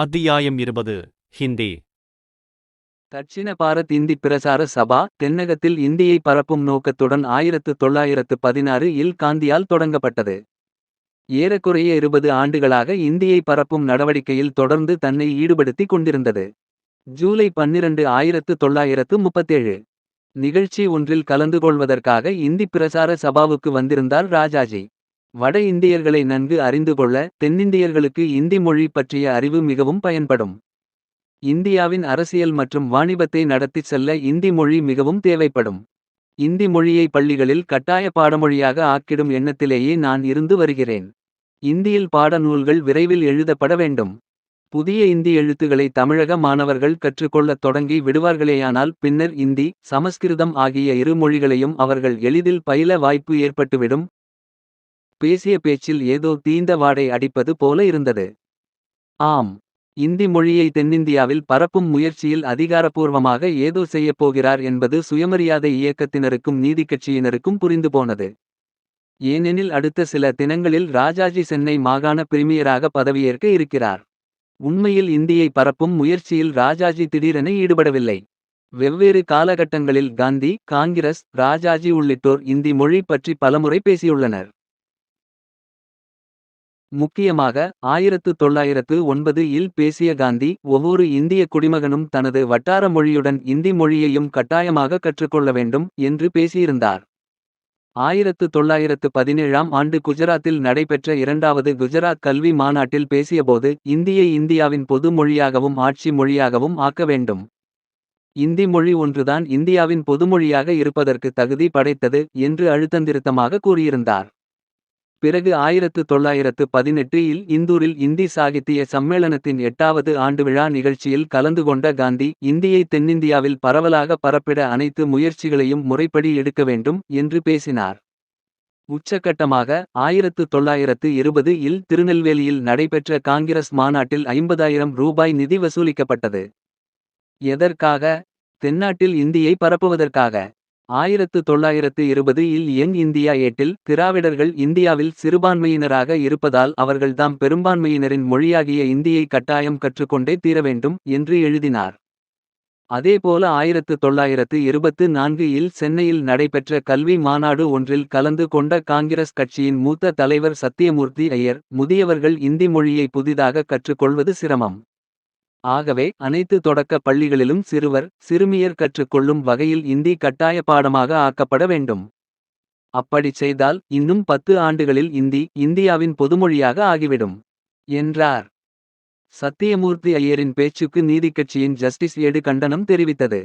அத்தியாயம் இருபது ஹிந்தி தட்சிண பாரத் இந்தி பிரசார சபா தென்னகத்தில் இந்தியை பரப்பும் நோக்கத்துடன் ஆயிரத்து தொள்ளாயிரத்து பதினாறு இல் காந்தியால் தொடங்கப்பட்டது. ஏறக்குறைய இருபது ஆண்டுகளாக இந்தியை பரப்பும் நடவடிக்கையில் தொடர்ந்து தன்னை ஈடுபடுத்திக் கொண்டிருந்தது. ஜூலை பன்னிரண்டு ஆயிரத்து தொள்ளாயிரத்து முப்பத்தேழு. நிகழ்ச்சி ஒன்றில் கலந்து கொள்வதற்காக இந்தி பிரசார சபாவுக்கு வந்திருந்தார் ராஜாஜி. வட இந்தியர்களை நன்கு அறிந்து கொள்ள தென்னிந்தியர்களுக்கு இந்தி மொழி பற்றிய அறிவு மிகவும் பயன்படும். இந்தியாவின் அரசியல் மற்றும் வாணிபத்தை நடத்திச் செல்ல இந்தி மொழி மிகவும் தேவைப்படும். இந்தி மொழியை பள்ளிகளில் கட்டாய பாடமொழியாக ஆக்கிடும் எண்ணத்திலேயே நான் இருந்து வருகிறேன். இந்தியில் பாடநூல்கள் விரைவில் எழுதப்பட வேண்டும். புதிய இந்தி எழுத்துக்களை தமிழக மாணவர்கள் கற்றுக்கொள்ளத் தொடங்கி விடுவார்களேயானால் பின்னர் இந்தி சமஸ்கிருதம் ஆகிய இரு மொழிகளையும் அவர்கள் எளிதில் பயில வாய்ப்பு ஏற்பட்டுவிடும். பேசிய பேச்சில் ஏதோ தீந்த வாடை அடிப்பது போல இருந்தது. ஆம். இந்தி மொழியை தென்னிந்தியாவில் பரப்பும் முயற்சியில் அதிகாரப்பூர்வமாக ஏதோ செய்யப்போகிறார் என்பது சுயமரியாதை இயக்கத்தினருக்கும் நீதிக்கட்சியினருக்கும் புரிந்து போனது. ஏனெனில் அடுத்த சில தினங்களில் ராஜாஜி சென்னை மாகாண பிரிமியராக பதவியேற்க இருக்கிறார். உண்மையில் இந்தியை பரப்பும் முயற்சியில் ராஜாஜி திடீரென ஈடுபடவில்லை. வெவ்வேறு காலகட்டங்களில் காந்தி காங்கிரஸ் ராஜாஜி உள்ளிட்டோர் இந்தி மொழி பற்றி பலமுறை பேசியுள்ளனர். முக்கியமாக ஆயிரத்து தொள்ளாயிரத்து ஒன்பது இல் பேசிய காந்தி ஒவ்வொரு இந்திய குடிமகனும் தனது வட்டார மொழியுடன் இந்தி மொழியையும் கட்டாயமாக கற்றுக்கொள்ள வேண்டும் என்று பேசியிருந்தார். ஆயிரத்து தொள்ளாயிரத்து பதினேழாம் ஆண்டு குஜராத்தில் நடைபெற்ற இரண்டாவது குஜராத் கல்வி மாநாட்டில் பேசியபோது இந்தியை இந்தியாவின் பொது மொழியாகவும் ஆட்சி மொழியாகவும் ஆக்க வேண்டும். இந்தி மொழி ஒன்றுதான் இந்தியாவின் பொதுமொழியாக இருப்பதற்கு தகுதி படைத்தது என்று அழுத்தந்திருத்தமாக கூறியிருந்தார். பிறகு ஆயிரத்து தொள்ளாயிரத்து பதினெட்டு இல் இந்தூரில் இந்தி சாகித்திய சம்மேளனத்தின் எட்டாவது ஆண்டு விழா நிகழ்ச்சியில் கலந்து கொண்ட காந்தி இந்தியை தென்னிந்தியாவில் பரவலாக பரப்பிட அனைத்து முயற்சிகளையும் முறைப்படி எடுக்க வேண்டும் என்று பேசினார். உச்சக்கட்டமாக ஆயிரத்து தொள்ளாயிரத்து இருபது இல் திருநெல்வேலியில் நடைபெற்ற காங்கிரஸ் மாநாட்டில் ஐம்பதாயிரம் ரூபாய் நிதி வசூலிக்கப்பட்டது. எதற்காக தென்னாட்டில் இந்தியை பரப்புவதற்காக. ஆயிரத்து தொள்ளாயிரத்து இருபது இல் யங் இந்தியா ஏட்டில் திராவிடர்கள் இந்தியாவில் சிறுபான்மையினராக இருப்பதால் அவர்கள்தாம் பெரும்பான்மையினரின் மொழியாகிய இந்தியை கட்டாயம் கற்றுக்கொண்டே தீரவேண்டும் என்று எழுதினார். அதேபோல ஆயிரத்து தொள்ளாயிரத்து இருபத்து நான்கு இல் சென்னையில் நடைபெற்ற கல்வி மாநாடு ஒன்றில் கலந்து கொண்ட காங்கிரஸ் கட்சியின் மூத்த தலைவர் சத்தியமூர்த்தி ஐயர் முதியவர்கள் இந்தி மொழியை புதிதாக கற்றுக்கொள்வது சிரமம். ஆகவே அனைத்து தொடக்க பள்ளிகளிலும் சிறுவர் சிறுமியர் கற்றுக்கொள்ளும் வகையில் இந்தி கட்டாய பாடமாக ஆக்கப்பட வேண்டும். அப்படிச் செய்தால் இன்னும் பத்து ஆண்டுகளில் இந்தி இந்தியாவின் பொதுமொழியாக ஆகிவிடும். என்றார். சத்தியமூர்த்தி ஐயரின் பேச்சுக்கு நீதிக்கட்சியின் ஜஸ்டிஸ் ஏடு கண்டனம் தெரிவித்தது.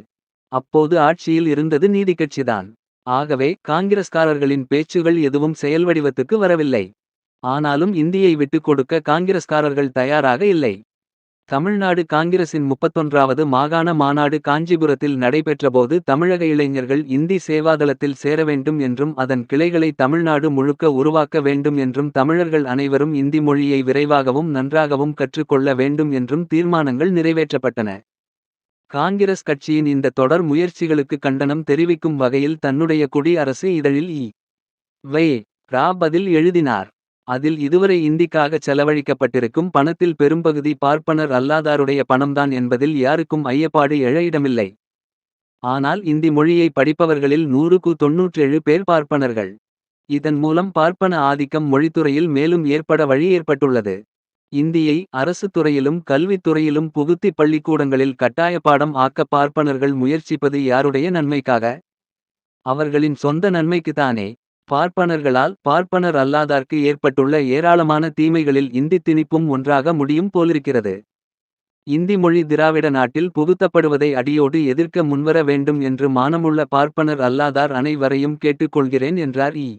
அப்போது ஆட்சியில் இருந்தது நீதிக்கட்சிதான். ஆகவே காங்கிரஸ்காரர்களின் பேச்சுகள் எதுவும் செயல்வடிவத்துக்கு வரவில்லை. ஆனாலும் இந்தியை விட்டுக் கொடுக்க காங்கிரஸ்காரர்கள் தயாராக இல்லை. தமிழ்நாடு காங்கிரசின் முப்பத்தொன்றாவது மாகாண மாநாடு காஞ்சிபுரத்தில் நடைபெற்றபோது தமிழக இளைஞர்கள் இந்தி சேவாதளத்தில் சேரவேண்டும் என்றும் அதன் கிளைகளை தமிழ்நாடு முழுக்க உருவாக்க வேண்டும் என்றும் தமிழர்கள் அனைவரும் இந்தி மொழியை விரைவாகவும் நன்றாகவும் கற்றுக்கொள்ள வேண்டும் என்றும் தீர்மானங்கள் நிறைவேற்றப்பட்டன. காங்கிரஸ் கட்சியின் இந்த தொடர் முயற்சிகளுக்கு கண்டனம் தெரிவிக்கும் வகையில் தன்னுடைய குடி அரசு இதழில் இ. வை. ரா பதில் எழுதினார். அதில் இதுவரை இந்திக்காகச் செலவழிக்கப்பட்டிருக்கும் பணத்தில் பெரும்பகுதி பார்ப்பனர் அல்லாதாருடைய பணம்தான் என்பதில் யாருக்கும் ஐயப்பாடு எழ இடமில்லை. ஆனால் இந்தி மொழியை படிப்பவர்களில் நூறுக்கு தொன்னூற்றேழு பேர் பார்ப்பனர்கள். இதன் மூலம் பார்ப்பன ஆதிக்கம் மொழித்துறையில் மேலும் ஏற்பட வழி ஏற்பட்டுள்ளது. இந்தியை அரசு துறையிலும் கல்வித்துறையிலும் புகுத்தி பள்ளிக்கூடங்களில் கட்டாய பாடம் ஆக்க பார்ப்பனர்கள் முயற்சிப்பது யாருடைய நன்மைக்காக. அவர்களின் சொந்த நன்மைக்குத்தானே. பார்ப்பனர்களால் பார்ப்பனர் அல்லாதார்க்கு ஏற்பட்டுள்ள ஏராளமான தீமைகளில் இந்தி திணிப்பும் ஒன்றாக முடியும் போலிருக்கிறது. இந்தி மொழி திராவிட நாட்டில் புகுத்தப்படுவதை அடியோடு எதிர்க்க முன்வர வேண்டும் என்று மானமுள்ள பார்ப்பனர் அல்லாதார் அனைவரையும் கேட்டுக்கொள்கிறேன் என்றார் இ.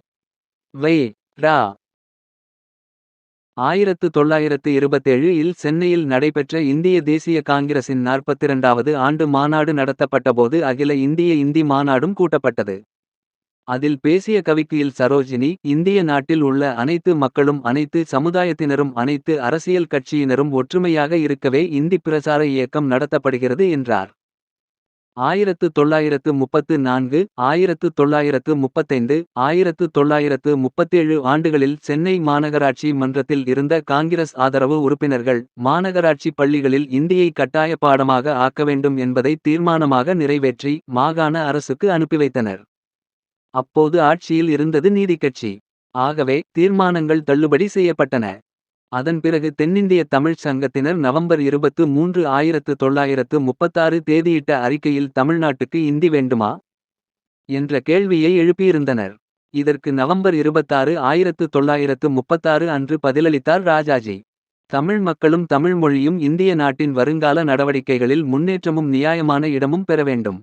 வை. ரா. ஆயிரத்து தொள்ளாயிரத்து இருபத்தேழு இல் சென்னையில் நடைபெற்ற இந்திய தேசிய காங்கிரசின் நாற்பத்திரண்டாவது ஆண்டு மாநாடு நடத்தப்பட்டபோது அகில இந்திய இந்தி மாநாடும் கூட்டப்பட்டது. அதில் பேசிய கவிக்குயில் சரோஜினி இந்திய நாட்டில் உள்ள அனைத்து மக்களும் அனைத்து சமுதாயத்தினரும் அனைத்து அரசியல் கட்சியினரும் ஒற்றுமையாக இருக்கவே இந்தி பிரசார இயக்கம் நடத்தப்படுகிறது என்றார். ஆயிரத்து தொள்ளாயிரத்து முப்பத்து நான்கு ஆயிரத்து தொள்ளாயிரத்து முப்பத்தைந்து ஆயிரத்து தொள்ளாயிரத்து முப்பத்தேழு ஆண்டுகளில் சென்னை மாநகராட்சி மன்றத்தில் இருந்த காங்கிரஸ் ஆதரவு உறுப்பினர்கள் மாநகராட்சி பள்ளிகளில் இந்தியை கட்டாய பாடமாக ஆக்க வேண்டும் என்பதை தீர்மானமாக நிறைவேற்றி மாகாண அரசுக்கு அனுப்பி வைத்தனர் அப்போது ஆட்சியில் இருந்தது நீதிக்கட்சி ஆகவே தீர்மானங்கள் தள்ளுபடி செய்யப்பட்டன. அதன் பிறகு தென்னிந்திய தமிழ்ச் சங்கத்தினர் நவம்பர் இருபத்து மூன்று ஆயிரத்து தொள்ளாயிரத்து முப்பத்தாறு தேதியிட்ட அறிக்கையில் தமிழ்நாட்டுக்கு இந்தி வேண்டுமா? என்ற கேள்வியை எழுப்பியிருந்தனர். இதற்கு நவம்பர் இருபத்தாறு ஆயிரத்து தொள்ளாயிரத்து முப்பத்தாறு அன்று பதிலளித்தார் ராஜாஜி. தமிழ் மக்களும் தமிழ் மொழியும் இந்திய நாட்டின் வருங்கால நடவடிக்கைகளில் முன்னேற்றமும் நியாயமான இடமும் பெற வேண்டும்.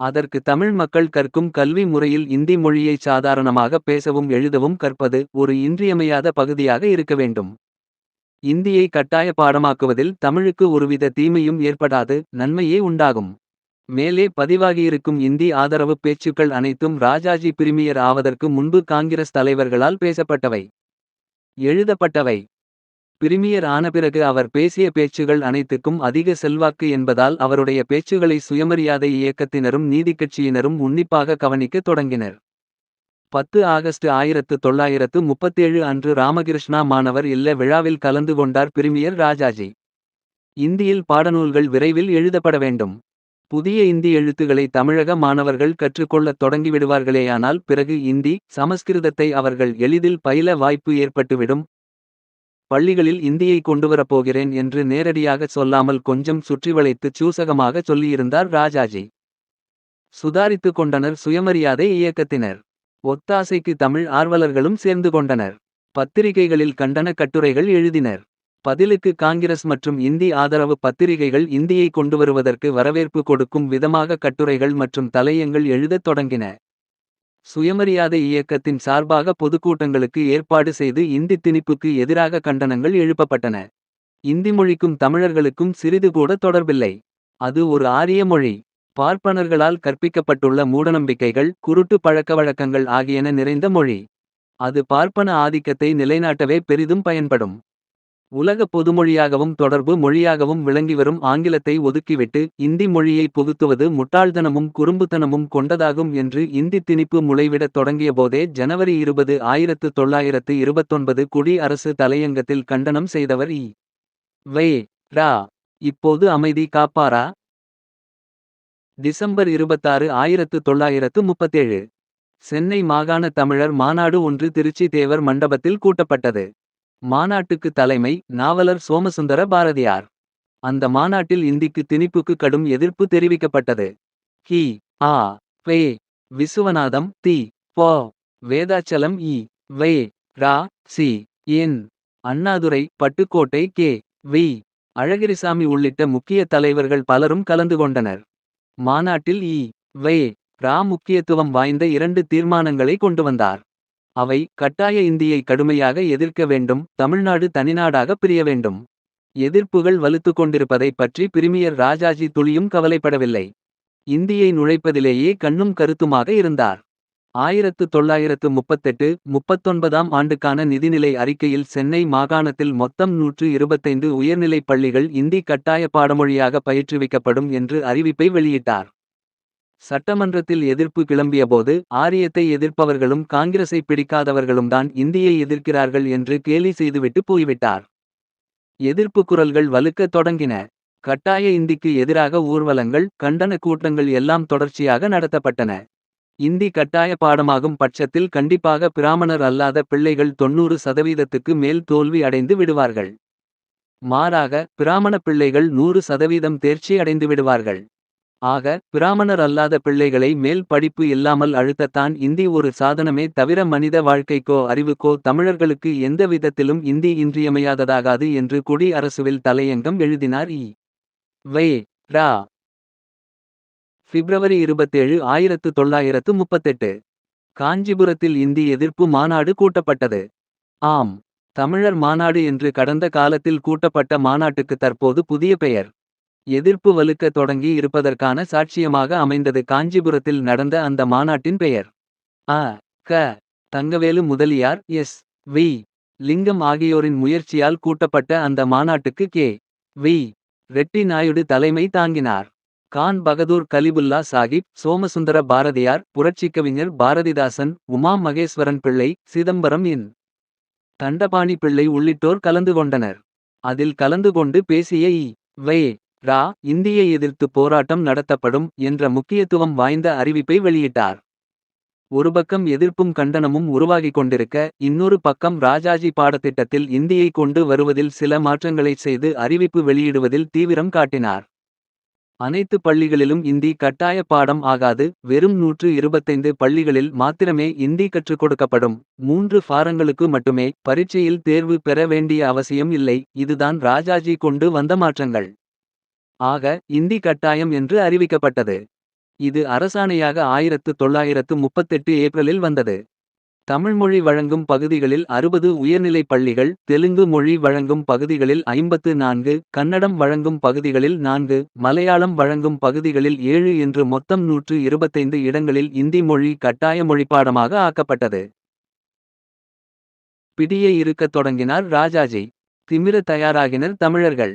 அதற்கு தமிழ் மக்கள் கற்கும் கல்வி முறையில் இந்தி மொழியை சாதாரணமாக பேசவும் எழுதவும் கற்பது ஒரு இன்றியமையாத பகுதியாக இருக்க வேண்டும். இந்தியை கட்டாய பாடமாக்குவதில் தமிழுக்கு ஒருவித தீமையும் ஏற்படாது நன்மையே உண்டாகும். மேலே பதிவாகியிருக்கும் இந்தி ஆதரவு பேச்சுக்கள் அனைத்தும் ராஜாஜி பிரிமியர் ஆவதற்கு முன்பு காங்கிரஸ் தலைவர்களால் பேசப்பட்டவை. எழுதப்பட்டவை. பிரிமியர் ஆன பிறகு அவர் பேசிய பேச்சுகள் அனைத்துக்கும் அதிக செல்வாக்கு என்பதால் அவருடைய பேச்சுகளை சுயமரியாதை இயக்கத்தினரும் நீதிக்கட்சியினரும் உன்னிப்பாக கவனிக்கத் தொடங்கினர். பத்து ஆகஸ்ட் ஆயிரத்து தொள்ளாயிரத்து முப்பத்தேழு அன்று ராமகிருஷ்ணா மாணவர் இல்ல விழாவில் கலந்து கொண்டார் பிரிமியர் ராஜாஜி. இந்தியில் பாடநூல்கள் விரைவில் எழுதப்பட வேண்டும். புதிய இந்தி எழுத்துக்களை தமிழக மாணவர்கள் கற்றுக்கொள்ளத் தொடங்கிவிடுவார்களேயானால் பிறகு இந்தி சமஸ்கிருதத்தை அவர்கள் எளிதில் பயில வாய்ப்பு ஏற்பட்டுவிடும். பள்ளிகளில் இந்தியை கொண்டுவரப்போகிறேன் என்று நேரடியாக சொல்லாமல் கொஞ்சம் சுற்றி வளைத்து சூசகமாகச் சொல்லியிருந்தார் ராஜாஜி. சுதாரித்து கொண்டனர் சுயமரியாதை இயக்கத்தினர். ஒத்தாசைக்கு தமிழ் ஆர்வலர்களும் சேர்ந்து கொண்டனர். பத்திரிகைகளில் கண்டன கட்டுரைகள் எழுதினர். பதிலுக்கு காங்கிரஸ் மற்றும் இந்தி ஆதரவு பத்திரிகைகள் இந்தியை கொண்டுவருவதற்கு வரவேற்பு கொடுக்கும் விதமாக கட்டுரைகள் மற்றும் தலையங்கள் எழுதத் தொடங்கின. சுயமரியாதை இயக்கத்தின் சார்பாக பொதுக்கூட்டங்களுக்கு ஏற்பாடு செய்து இந்தி திணிப்புக்கு எதிராக கண்டனங்கள் எழுப்பப்பட்டன. இந்தி மொழிக்கும் தமிழர்களுக்கும் சிறிது கூட தொடர்பில்லை. அது ஒரு ஆரிய மொழி. பார்ப்பனர்களால் கற்பிக்கப்பட்டுள்ள மூடநம்பிக்கைகள் குருட்டு பழக்கவழக்கங்கள் ஆகியன நிறைந்த மொழி. அது பார்ப்பன ஆதிக்கத்தை நிலைநாட்டவே பெரிதும் பயன்படும். உலக பொதுமொழியாகவும் தொடர்பு மொழியாகவும் விளங்கிவரும் ஆங்கிலத்தை ஒதுக்கிவிட்டு இந்தி மொழியை புகுத்துவது முட்டாள்தனமும் குறும்புத்தனமும் கொண்டதாகும் என்று இந்தி திணிப்பு முளைவிடத் தொடங்கியபோதே ஜனவரி இருபது ஆயிரத்து தொள்ளாயிரத்து இருபத்தொன்பது குடி அரசு தலையங்கத்தில் கண்டனம் செய்தவர் இ. வை. ரா. இப்போது அமைதி காப்பாரா? டிசம்பர் இருபத்தாறு ஆயிரத்து தொள்ளாயிரத்து முப்பத்தேழு. சென்னை மாகாண தமிழர் மாநாடு ஒன்று திருச்சி தேவர் மண்டபத்தில் கூட்டப்பட்டது. மாநாட்டுக்கு தலைமை நாவலர் சோமசுந்தர பாரதியார். அந்த மாநாட்டில் இந்திக்கு திணிப்புக்கு கடும் எதிர்ப்பு தெரிவிக்கப்பட்டது. கி ஆ வே விசுவநாதம் தி போ வேதாச்சலம் இ வே ரா C N Annadurai Pattukkottai K V Azhagirisamy உள்ளிட்ட முக்கிய தலைவர்கள் பலரும் கலந்து கொண்டனர். மாநாட்டில் இ வே ரா முக்கியத்துவம் வாய்ந்த இரண்டு தீர்மானங்களை கொண்டு வந்தார். அவை கட்டாய இந்தியை கடுமையாக எதிர்க்க வேண்டும் தமிழ்நாடு தனிநாடாக பிரிய வேண்டும். எதிர்ப்புகள் வலுத்து கொண்டிருப்பதைப் பற்றி பிரிமியர் ராஜாஜி துளியும் கவலைப்படவில்லை. இந்தியை நுழைப்பதிலேயே கண்ணும் கருத்துமாக இருந்தார். ஆயிரத்து தொள்ளாயிரத்து முப்பத்தெட்டு முப்பத்தொன்பதாம் ஆண்டுக்கான நிதிநிலை அறிக்கையில் சென்னை மாகாணத்தில் மொத்தம் நூற்று இருபத்தைந்து உயர்நிலைப் பள்ளிகள் இந்தி கட்டாய பாடமொழியாக பயிற்றுவிக்கப்படும் என்று அறிவிப்பை வெளியிட்டார். சட்டமன்றத்தில் எதிர்ப்பு கிளம்பியபோது ஆரியத்தை எதிர்ப்பவர்களும் காங்கிரஸை பிடிக்காதவர்களும் தான் இந்தியை எதிர்க்கிறார்கள் என்று கேலி செய்துவிட்டு போய்விட்டார். எதிர்ப்பு குரல்கள் வலுக்கத் தொடங்கின. கட்டாய இந்திக்கு எதிராக ஊர்வலங்கள் கண்டன கூட்டங்கள் எல்லாம் தொடர்ச்சியாக நடத்தப்பட்டன. இந்தி கட்டாய பாடமாகும் பட்சத்தில் கண்டிப்பாக பிராமணர் அல்லாத பிள்ளைகள் தொன்னூறு சதவீதத்துக்கு மேல் தோல்வி அடைந்து விடுவார்கள். மாறாக பிராமண பிள்ளைகள் நூறு சதவீதம் தேர்ச்சி அடைந்து விடுவார்கள். ஆக பிராமணர் அல்லாத பிள்ளைகளை மேல் படிப்பு இல்லாமல் அழுத்தத்தான் இந்தி ஒரு சாதனமே தவிர மனித வாழ்க்கைக்கோ அறிவுக்கோ தமிழர்களுக்கு எந்த விதத்திலும் இந்தி இன்றியமையாததாகாது என்று குடி அரசுவில் தலையங்கம் எழுதினார் இ. வே. ரா. பிப்ரவரி இருபத்தேழு ஆயிரத்து தொள்ளாயிரத்து முப்பத்தெட்டு. காஞ்சிபுரத்தில் இந்தி எதிர்ப்பு மாநாடு கூட்டப்பட்டது. ஆம் தமிழர் மாநாடு என்று கடந்த காலத்தில் கூட்டப்பட்ட மாநாட்டுக்கு தற்போது புதிய பெயர். எதிர்ப்பு வலுக்க தொடங்கி இருப்பதற்கான சாட்சியமாக அமைந்தது. காஞ்சிபுரத்தில் நடந்த அந்த மாநாட்டின் பெயர். அ. க. தங்கவேலு முதலியார் எஸ். வி. லிங்கம் ஆகியோரின் முயற்சியால் கூட்டப்பட்ட அந்த மாநாட்டுக்கு கே. வி. ரெட்டி நாயுடு தலைமை தாங்கினார். கான் பகதூர் கலிபுல்லா சாகிப் சோமசுந்தர பாரதியார் புரட்சிக்கவிஞர் பாரதிதாசன் உமா மகேஸ்வரன் பிள்ளை சிதம்பரம் இன் தண்டபாணி பிள்ளை உள்ளிட்டோர் கலந்து கொண்டனர். அதில் கலந்து கொண்டு பேசிய இ. வே. ரா இந்தியை எதிர்த்து போராட்டம் நடத்தப்படும் என்ற முக்கியத்துவம் வாய்ந்த அறிவிப்பை வெளியிட்டார். ஒரு பக்கம் எதிர்ப்பும் கண்டனமும் உருவாகிக் கொண்டிருக்க இன்னொரு பக்கம் ராஜாஜி பாடத்திட்டத்தில் இந்தியை கொண்டு வருவதில் சில மாற்றங்களைச் செய்து அறிவிப்பு வெளியிடுவதில் தீவிரம் காட்டினார். அனைத்து பள்ளிகளிலும் இந்தி கட்டாய பாடம் ஆகாது வெறும் நூற்று இருபத்தைந்து பள்ளிகளில் மாத்திரமே இந்தி கற்றுக் கொடுக்கப்படும். மூன்று ஃபாரங்களுக்கு மட்டுமே பரீட்சையில் தேர்வு பெற வேண்டிய அவசியம் இல்லை இதுதான் ராஜாஜி கொண்டு வந்த மாற்றங்கள். ஆக இந்தி கட்டாயம் என்று அறிவிக்கப்பட்டது. இது அரசாணையாக ஆயிரத்து தொள்ளாயிரத்து முப்பத்தெட்டு ஏப்ரலில் வந்தது. தமிழ்மொழி வழங்கும் பகுதிகளில் அறுபது உயர்நிலைப் பள்ளிகள் தெலுங்கு மொழி வழங்கும் பகுதிகளில் ஐம்பத்து நான்கு கன்னடம் வழங்கும் பகுதிகளில் நான்கு மலையாளம் வழங்கும் பகுதிகளில் ஏழு என்று மொத்தம் நூற்று இருபத்தைந்து இடங்களில் இந்தி மொழி கட்டாய மொழிப்பாடமாக ஆக்கப்பட்டது. பிடியே இருக்கத் தொடங்கினார் ராஜாஜி. திமிர தயாராகினர் தமிழர்கள்.